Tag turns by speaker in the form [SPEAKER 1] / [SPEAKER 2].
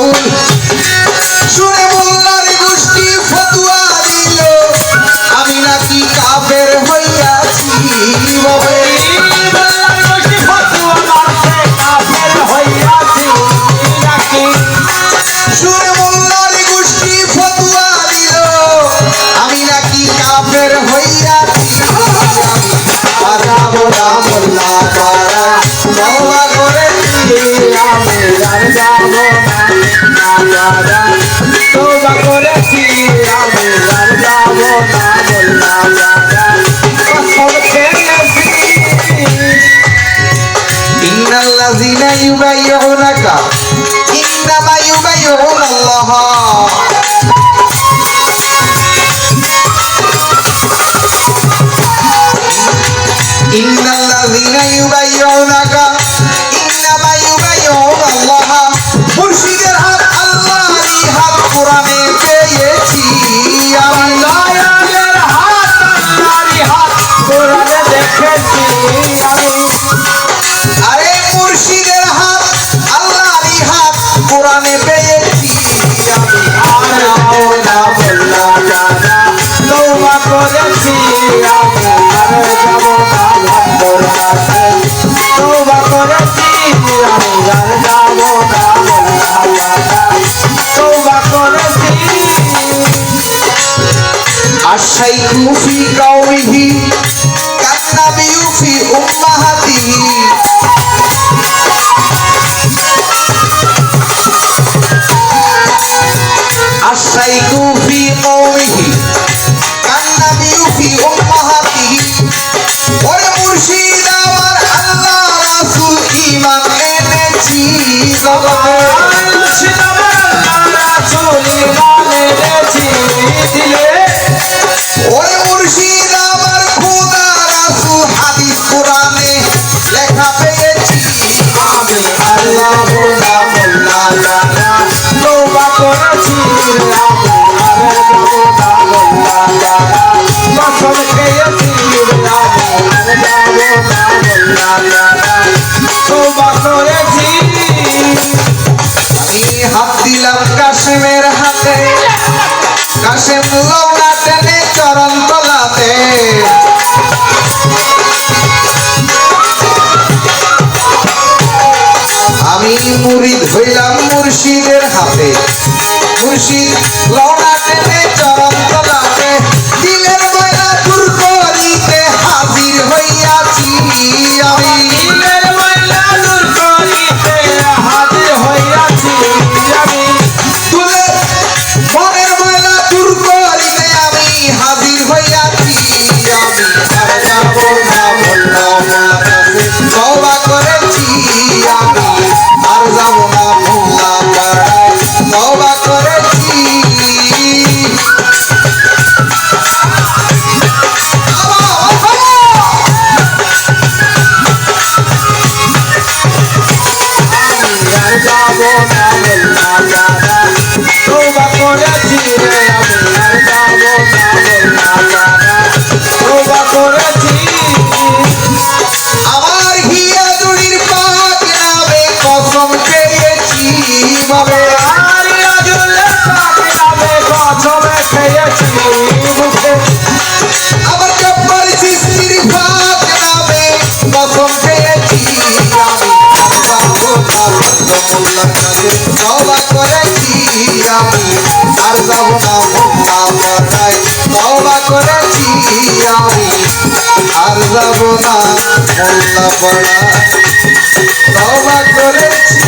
[SPEAKER 1] কবুল শুনে মোল্লার গোষ্ঠী ফতুয়া দিল। আমি নাকি কাফের হইয়াছি শুনে মোল্লার গোষ্ঠী ফতুয়া করেছি আমি নাকি কাফের বললাম আর الشيخ في قومه كالنبي في أمهته الشيخ في قومه كالنبي في أمهته রাসূল হাদিস কোরআনে লেখা পেয়েছি। আমি আমি মুরিদ হইলাম মুর্শিদের হাতে। মুর্শিদ লৌনা আমার হিয়া জুড়ির পাক নামে কসম খেয়েছি আমার জব্বার সৃষ্টির পাক নামে কসম খেয়েছি। তবা করেছি আমি আর যাব না ভোলাপাড়ায় তবা করেছি আমি আর যাব করেছি